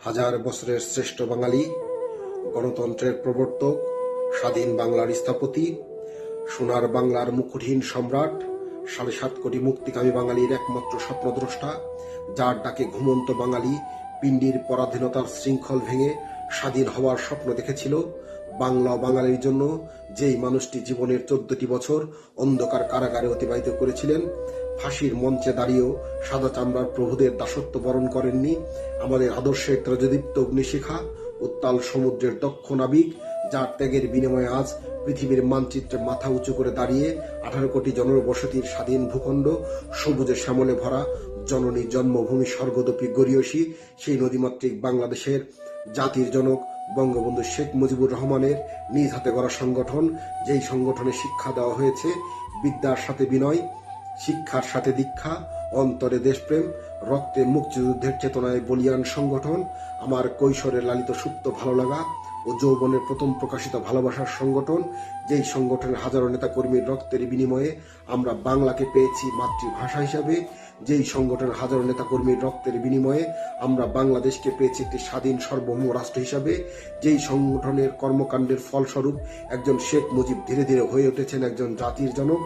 হাজার বছরের শ্রেষ্ঠ বাঙালি, গণতন্ত্রের প্রবর্তক, স্বাধীন বাংলার স্থপতি, সোনার বাংলার মুকুটহীন সম্রাট, সাড়ে সাত কোটি মুক্তিকামী বাঙালির একমাত্র স্বপ্নদ্রষ্টা, যার ডাকে ঘুমন্ত বাঙালি পিণ্ডির পরাধীনতার শৃঙ্খল ভেঙে স্বাধীন হওয়ার স্বপ্ন দেখেছিল, বাংলা বাঙালির জন্য যেই মানুষটি জীবনের চোদ্দটি বছর অন্ধকার কারাগারে অতিবাহিত করেছিলেন ফাঁসির মঞ্চে দাঁড়িয়েও সাদা চামড়ার প্রভুদের দাসত্ব বরণ করেননি আমাদের আদর্শের ত্রজদীপ্ত অগ্নিশিখা উত্তাল সমুদ্রের দক্ষ নাবিক, যার ত্যাগের বিনিময়ে আজ পৃথিবীর মানচিত্রে মাথা উঁচু করে দাঁড়িয়ে আঠারো কোটি জনবসতির স্বাধীন ভূখণ্ড, সবুজে শ্যামলে ভরা জননী জন্মভূমি স্বর্গদপী গরিয়সী সেই নদীমাতৃক বাংলাদেশের জাতির জনক বঙ্গবন্ধু শেখ মুজিবুর রহমানের নিজ হাতে গড়া সংগঠন, যেই সংগঠনে শিক্ষা দেওয়া হয়েছে, বিদ্যার সাথে বিনয় শিক্ষার সাথে দীক্ষা, অন্তরে দেশপ্রেম, রক্তে মুক্তিযুদ্ধের চেতনায় বলিয়ান সংগঠন, আমার কৈশোরে লালিত সুপ্ত ভালো লাগা ও যৌবনের প্রথম প্রকাশিত ভালোবাসার সংগঠন, যেই সংগঠনের হাজারো নেতাকর্মীর রক্তের বিনিময়ে আমরা বাংলাকে পেয়েছি মাতৃভাষা হিসাবে, যেই সংগঠনের হাজারো নেতাকর্মীর রক্তের বিনিময়ে আমরা বাংলাদেশকে পেয়েছি একটি স্বাধীন সার্বভৌম রাষ্ট্র হিসাবে, যেই সংগঠনের কর্মকাণ্ডের ফলস্বরূপ একজন শেখ মুজিব ধীরে ধীরে হয়ে উঠেছেন একজন জাতির জনক,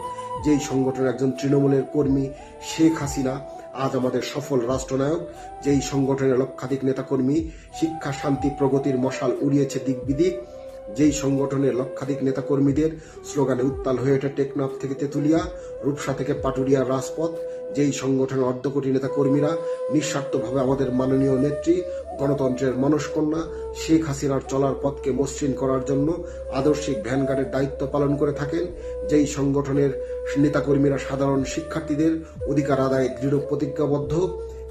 যেই সংগঠনের একজন তৃণমূলের কর্মী শেখ হাসিনা আজ আমাদের সফল রাষ্ট্রনায়ক, যেই সংগঠনের লক্ষাধিক নেতাকর্মী শিক্ষা শান্তি প্রগতির মশাল উড়িয়েছে দিক বিদিক যেই সংগঠনের লক্ষাধিক নেতাকর্মীদের স্লোগানে উত্তাল হয়ে ওঠে টেকনাফ থেকে তেতুলিয়া, রূপসা থেকে পাটুরিয়া রাজপথ, যেই সংগঠনের অর্ধকোটি নেতাকর্মীরা নিঃস্বার্থভাবে আমাদের মাননীয় নেত্রী, গণতন্ত্রের মনস্কন্যা শেখ হাসিনার চলার পথকে মসৃণ করার জন্য আদর্শিক ভ্যানগার্ডের দায়িত্ব পালন করে থাকেন, যেই সংগঠনের নেতাকর্মীরা সাধারণ শিক্ষার্থীদের অধিকার আদায়ে দৃঢ় প্রতিজ্ঞাবদ্ধ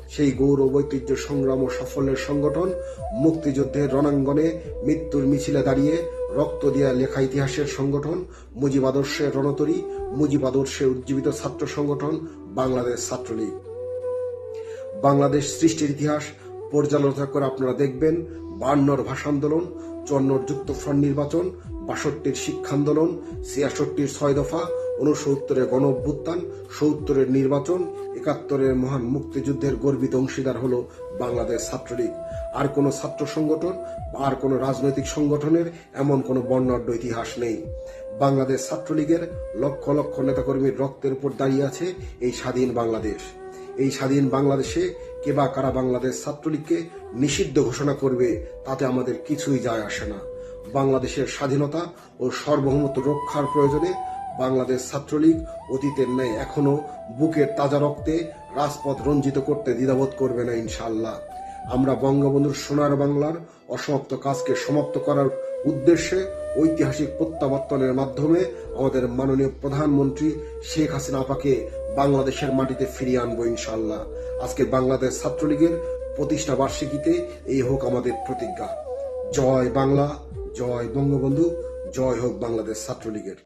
সেই গৌরব ঐতিহ্য সংগ্রাম ও সাফল্যের সংগঠন মুক্তিযুদ্ধের রণাঙ্গনে মৃত্যুর মিছিলে দাঁড়িয়ে রক্ত দিয়া লেখা ইতিহাসের সংগঠন মুজিব আদর্শের রণতরী, মুজিব আদর্শের উজ্জীবিত ছাত্র সংগঠন বাংলাদেশ ছাত্রলীগ। বাংলাদেশ সৃষ্টির ইতিহাস পর্যালোচনা করে আপনারা দেখবেন বায়ান্নর ভাষা আন্দোলন চুয়ান্নর যুক্ত ফ্রন্ট নির্বাচন, বাষট্টির শিক্ষা আন্দোলন ছিয়াষট্টির ছয় দফা উনসত্তরের গণ অভ্যুত্থান সত্তরের নির্বাচন একাত্তরের মহান মুক্তিযুদ্ধের গর্বিত অংশীদার হল বাংলাদেশ ছাত্রলীগ। আর কোনো ছাত্র সংগঠন আর কোনো রাজনৈতিক সংগঠনের এমন কোনো বর্ণাঢ্য ইতিহাস নেই। বাংলাদেশ ছাত্রলীগের লক্ষ লক্ষ নেতাকর্মীর রক্তের উপর দাঁড়িয়ে আছে এই স্বাধীন বাংলাদেশ। এই স্বাধীন বাংলাদেশে কে বা কারা বাংলাদেশ ছাত্রলীগকে নিষিদ্ধ ঘোষণা করবে তাতে আমাদের কিছুই যায় আসে না। বাংলাদেশের স্বাধীনতা ও সার্বভৌমত্ব রক্ষার প্রয়োজনে বাংলাদেশ ছাত্রলীগ অতীতের ন্যায় এখনও বুকের তাজা রক্তে রাজপথ রঞ্জিত করতে দ্বিধাবোধ করবে না ইনশাল্লাহ আমরা বঙ্গবন্ধুর সোনার বাংলার অসমাপ্ত কাজকে সমাপ্ত করার উদ্দেশ্যে ঐতিহাসিক প্রত্যাবর্তনের মাধ্যমে আমাদের মাননীয় প্রধানমন্ত্রী শেখ হাসিনা আপাকে বাংলাদেশের মাটিতে ফিরিয়ে আনব ইনশাল্লাহ আজকে বাংলাদেশ ছাত্রলীগের প্রতিষ্ঠা বার্ষিকীতে এই হোক আমাদের প্রতিজ্ঞা। জয় বাংলা, জয় বঙ্গবন্ধু, জয় হোক বাংলাদেশ ছাত্রলীগের।